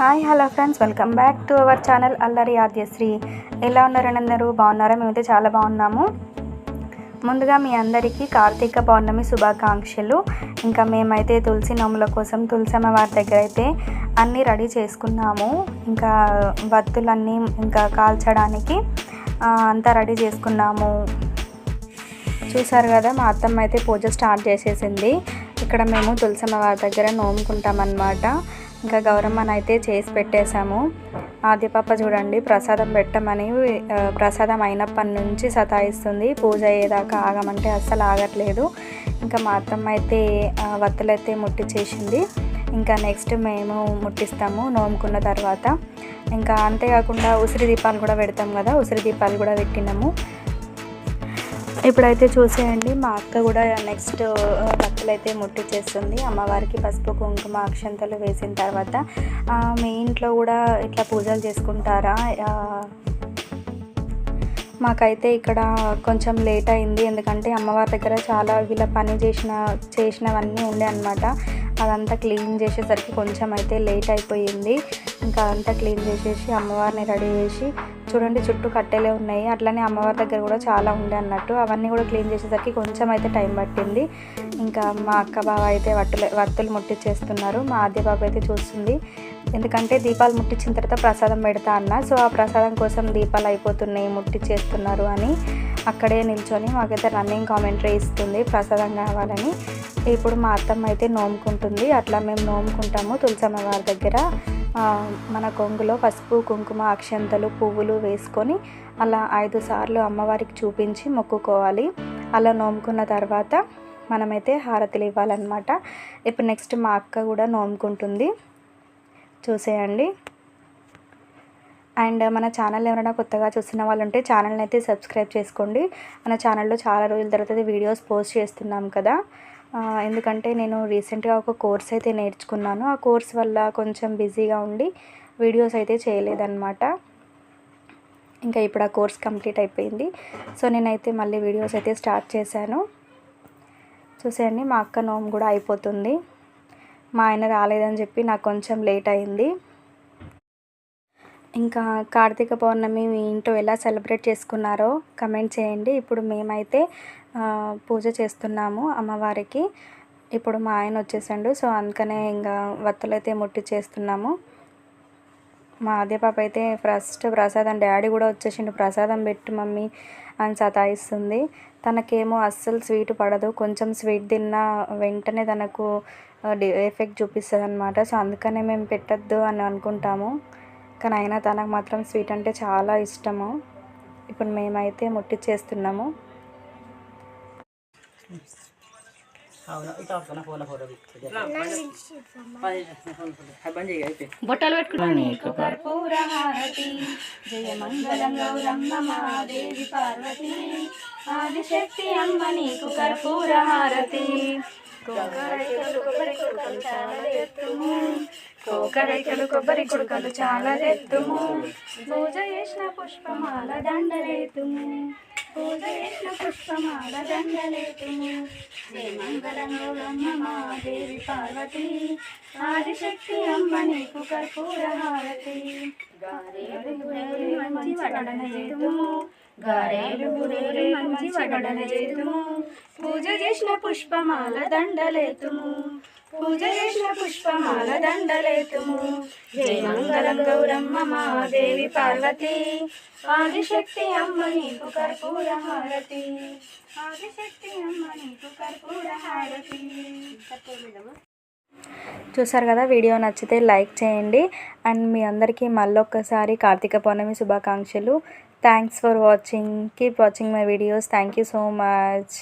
Hi hello friends. Welcome back to our channel Allari Aadyasri. ఎలా ఉన్నారని అందరూ? బాగున్నారా? మేమైతే చాలా బాగున్నాము. ముందుగా మీ అందరికీ కార్తీక పౌర్ణమి శుభాకాంక్షలు. ఇంకా మేమైతే తులసి నోముల కోసం తులసమ్మ వారి దగ్గర అయితే అన్నీ రెడీ చేసుకున్నాము. ఇంకా వత్తులన్నీ ఇంకా కాల్చడానికి అంతా రెడీ చేసుకున్నాము. చూసారు కదా మా అత్తమ్మ అయితే పూజ స్టార్ట్ చేసేసింది. ఇక్కడ మేము తులసమ్మ వారి దగ్గర నోముకుంటామన్నమాట. ఇంకా గౌరమ్మను అయితే చేసి పెట్టేశాము. ఆద్యపాప చూడండి ప్రసాదం పెట్టమని ప్రసాదం అయినప్పటి నుంచి సతాయిస్తుంది. పూజ అయ్యేదాకా ఆగమంటే అస్సలు ఆగట్లేదు. ఇంకా మా అత్తమ్మ అయితే వత్తలైతే వత్తులైతే ముట్టించేసింది ఇంకా నెక్స్ట్ మేము ముట్టిస్తాము నోముకున్న తర్వాత. ఇంకా అంతేకాకుండా ఉసిరి దీపాలు కూడా పెడతాం కదా ఉసిరి దీపాలు కూడా పెట్టినాము. ఇప్పుడైతే చూసేయండి మా అక్క కూడా నెక్స్ట్ భక్తులు అయితే ముట్టించేస్తుంది అమ్మవారికి పసుపు కుంకుమ అక్షంతలు వేసిన తర్వాత మీ ఇంట్లో కూడా ఇట్లా పూజలు చేసుకుంటారా? మాకైతే ఇక్కడ కొంచెం లేట్ అయింది. ఎందుకంటే అమ్మవారి దగ్గర చాలా వీళ్ళ పని చేసిన చేసినవన్నీ ఉండే అనమాట అదంతా క్లీన్ చేసేసరికి కొంచెం అయితే లేట్ అయిపోయింది. ఇంకా అదంతా క్లీన్ చేసేసి అమ్మవారిని రెడీ చేసి చూడండి చుట్టూ కట్టెలే ఉన్నాయి. అట్లనే అమ్మవారి దగ్గర కూడా చాలా ఉండే అన్నట్టు. అవన్నీ కూడా క్లీన్ చేసేసరికి కొంచెం అయితే టైం పట్టింది. ఇంకా మా అక్క బావ అయితే వట్టులు వత్తులు ముట్టించేస్తున్నారు మా ఆద్య బాబు అయితే చూస్తుంది. ఎందుకంటే దీపాలు ముట్టించిన తర్వాత ప్రసాదం పెడతా అన్న. సో ఆ ప్రసాదం కోసం దీపాలు అయిపోతున్నాయి ముట్టించేస్తున్నారు అని. అక్కడే నిల్చొని మాకైతే రన్నింగ్ కామెంటరీ ఇస్తుంది ప్రసాదం కావాలని. ఇప్పుడు మా అత్తమ్మ అయితే నోముకుంటుంది. అట్లా మేము నోముకుంటాము తులసమ్మ వారి దగ్గర మన కొంగులో పసుపు కుంకుమ అక్షంతలు పువ్వులు వేసుకొని అలా ఐదు సార్లు అమ్మవారికి చూపించి మొక్కుకోవాలి. అలా నోముకున్న తర్వాత మనమైతే హారతులు ఇవ్వాలన్నమాట. ఇప్పుడు నెక్స్ట్ మా అక్క కూడా నోముకుంటుంది. చూసేయండి. అండ్ మన ఛానల్ ఎవరైనా కొత్తగా చూస్తున్న వాళ్ళు ఉంటే ఛానల్ని అయితే సబ్స్క్రైబ్ చేసుకోండి. మన ఛానల్లో చాలా రోజుల తర్వాత వీడియోస్ పోస్ట్ చేస్తున్నాం కదా. ఎందుకంటే నేను రీసెంట్గా ఒక కోర్స్ అయితే నేర్చుకున్నాను. ఆ కోర్స్ వల్ల కొంచెం బిజీగా ఉండి వీడియోస్ అయితే చేయలేదన్నమాట. ఇంకా ఇప్పుడు ఆ కోర్స్ కంప్లీట్ అయిపోయింది. సో నేనైతే మళ్ళీ వీడియోస్ అయితే స్టార్ట్ చేశాను. చూసేయండి మా అక్క నోమ్ కూడా అయిపోతుంది. మా ఆయన రాలేదని చెప్పి నాకు కొంచెం లేట్ అయింది. ఇంకా కార్తీక పౌర్ణమి మీ ఇంట్లో ఎలా సెలబ్రేట్ చేసుకున్నారో కమెంట్ చేయండి. ఇప్పుడు మేమైతే పూజ చేస్తున్నాము అమ్మవారికి. ఇప్పుడు మా ఆయన వచ్చేసాడు. సో అందుకనే ఇంకా వత్తలైతే ముట్టి చేస్తున్నాము. మా ఆద్య పాప అయితే ఫస్ట్ ప్రసాదం డాడీ కూడా వచ్చేసిండు. ప్రసాదం పెట్టు మమ్మీ అని సతాయిస్తుంది. తనకేమో అస్సలు స్వీట్ పడదు. కొంచెం స్వీట్ తిన్నా వెంటనే తనకు ఎఫెక్ట్ చూపిస్తుంది అనమాట సో అందుకనే మేము పెట్టద్దు అని అనుకుంటాము. కానీ అయినా తనకు మాత్రం స్వీట్ అంటే చాలా ఇష్టము ఇప్పుడు మేమైతే బొట్టలు జయ మంగళం గౌరమ్మ మహాదేవి పార్వతి ఆదిశక్తి అమ్మ నీకు కర్పూర హారతి కోకరేకలు కొబ్బరి కొడుకలు చాలా రెత్తుము పూజ చేసిన పుష్పమాల దండలేతుము. పూజ చేసిన పుష్పమాల దండలేతుము. జయ మంగళం మహాదేవి పార్వతి. ఆదిశక్తి అమ్మ నీకు కర్పూర హారతి గారేలు గురేలు మంచి వడన చేతుము. గారేలు గురేలు మంచి వడన చేతుము. పూజ చేసిన పుష్పమాల దండలేతుము. పూజ చేసిన పుష్పమాల దండలేతుము. జయ మంగళం గౌరమ్మ మహాదేవి పార్వతి. ఆదిశక్తి అమ్మ నీకు కర్పూర హారతి. ఆదిశక్తి అమ్మ నీకు కర్పూర హారతి. చూసారు కదా వీడియో నచ్చితే లైక్ చేయండి. అండ్ మీ అందరికీ మళ్ళొక్కసారి కార్తీక పౌర్ణమి శుభాకాంక్షలు. Thanks for watching keep watching my videos thank you so much